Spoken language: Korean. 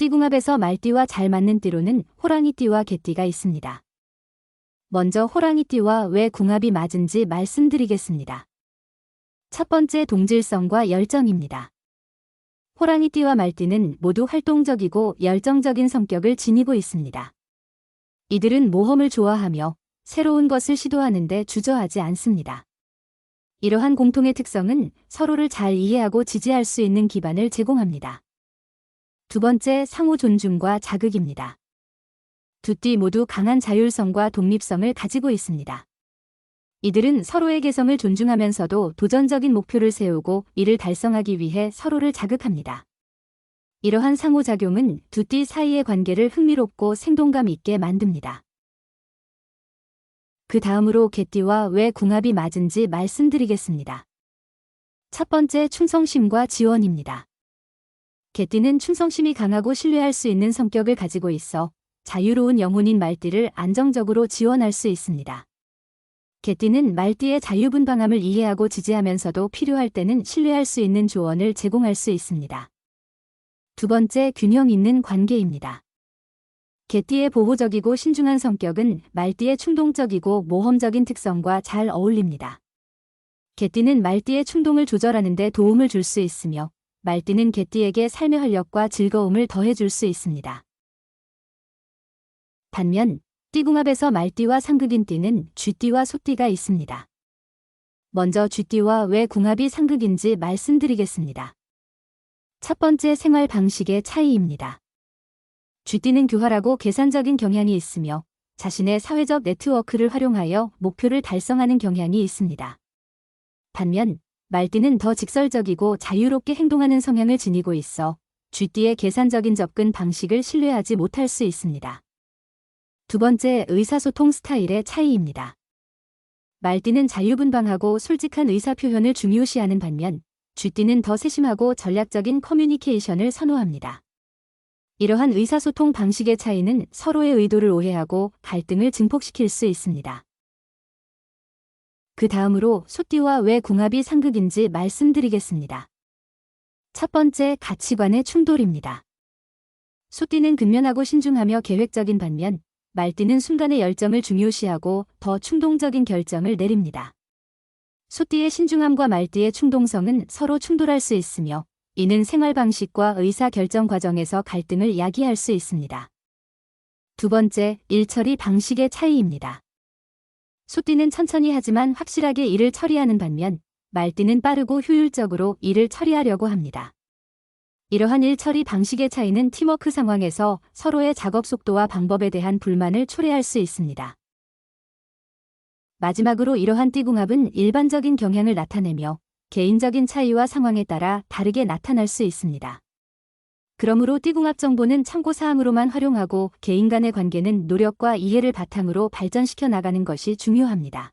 띠궁합에서 말띠와 잘 맞는 띠로는 호랑이띠와 개띠가 있습니다. 먼저 호랑이띠와 왜 궁합이 맞은지 말씀드리겠습니다. 첫 번째 동질성과 열정입니다. 호랑이띠와 말띠는 모두 활동적이고 열정적인 성격을 지니고 있습니다. 이들은 모험을 좋아하며 새로운 것을 시도하는데 주저하지 않습니다. 이러한 공통의 특성은 서로를 잘 이해하고 지지할 수 있는 기반을 제공합니다. 두 번째 상호 존중과 자극입니다. 두 띠 모두 강한 자율성과 독립성을 가지고 있습니다. 이들은 서로의 개성을 존중하면서도 도전적인 목표를 세우고 이를 달성하기 위해 서로를 자극합니다. 이러한 상호작용은 두 띠 사이의 관계를 흥미롭고 생동감 있게 만듭니다. 그 다음으로 개띠와 왜 궁합이 맞은지 말씀드리겠습니다. 첫 번째 충성심과 지원입니다. 개띠는 충성심이 강하고 신뢰할 수 있는 성격을 가지고 있어 자유로운 영혼인 말띠를 안정적으로 지원할 수 있습니다. 개띠는 말띠의 자유분방함을 이해하고 지지하면서도 필요할 때는 신뢰할 수 있는 조언을 제공할 수 있습니다. 두 번째 균형 있는 관계입니다. 개띠의 보호적이고 신중한 성격은 말띠의 충동적이고 모험적인 특성과 잘 어울립니다. 개띠는 말띠의 충동을 조절하는 데 도움을 줄 수 있으며 말띠는 개띠에게 삶의 활력과 즐거움을 더해줄 수 있습니다. 반면 띠궁합에서 말띠와 상극인 띠는 쥐띠와 소띠가 있습니다. 먼저 쥐띠와 왜 궁합이 상극인지 말씀드리겠습니다. 첫 번째 생활 방식의 차이입니다. 쥐띠는 교활하고 계산적인 경향이 있으며 자신의 사회적 네트워크를 활용하여 목표를 달성하는 경향이 있습니다. 반면 말띠는 더 직설적이고 자유롭게 행동하는 성향을 지니고 있어 쥐띠의 계산적인 접근 방식을 신뢰하지 못할 수 있습니다. 두 번째 의사소통 스타일의 차이입니다. 말띠는 자유분방하고 솔직한 의사표현을 중요시하는 반면 쥐띠는 더 세심하고 전략적인 커뮤니케이션을 선호합니다. 이러한 의사소통 방식의 차이는 서로의 의도를 오해하고 갈등을 증폭시킬 수 있습니다. 그 다음으로 소띠와 왜 궁합이 상극인지 말씀드리겠습니다. 첫 번째 가치관의 충돌입니다. 소띠는 근면하고 신중하며 계획적인 반면 말띠는 순간의 열정을 중요시하고 더 충동적인 결정을 내립니다. 소띠의 신중함과 말띠의 충동성은 서로 충돌할 수 있으며 이는 생활 방식과 의사 결정 과정에서 갈등을 야기할 수 있습니다. 두 번째, 일처리 방식의 차이입니다. 소띠는 천천히 하지만 확실하게 일을 처리하는 반면 말띠는 빠르고 효율적으로 일을 처리하려고 합니다. 이러한 일 처리 방식의 차이는 팀워크 상황에서 서로의 작업 속도와 방법에 대한 불만을 초래할 수 있습니다. 마지막으로 이러한 띠궁합은 일반적인 경향을 나타내며 개인적인 차이와 상황에 따라 다르게 나타날 수 있습니다. 그러므로 띠궁합 정보는 참고사항으로만 활용하고 개인 간의 관계는 노력과 이해를 바탕으로 발전시켜 나가는 것이 중요합니다.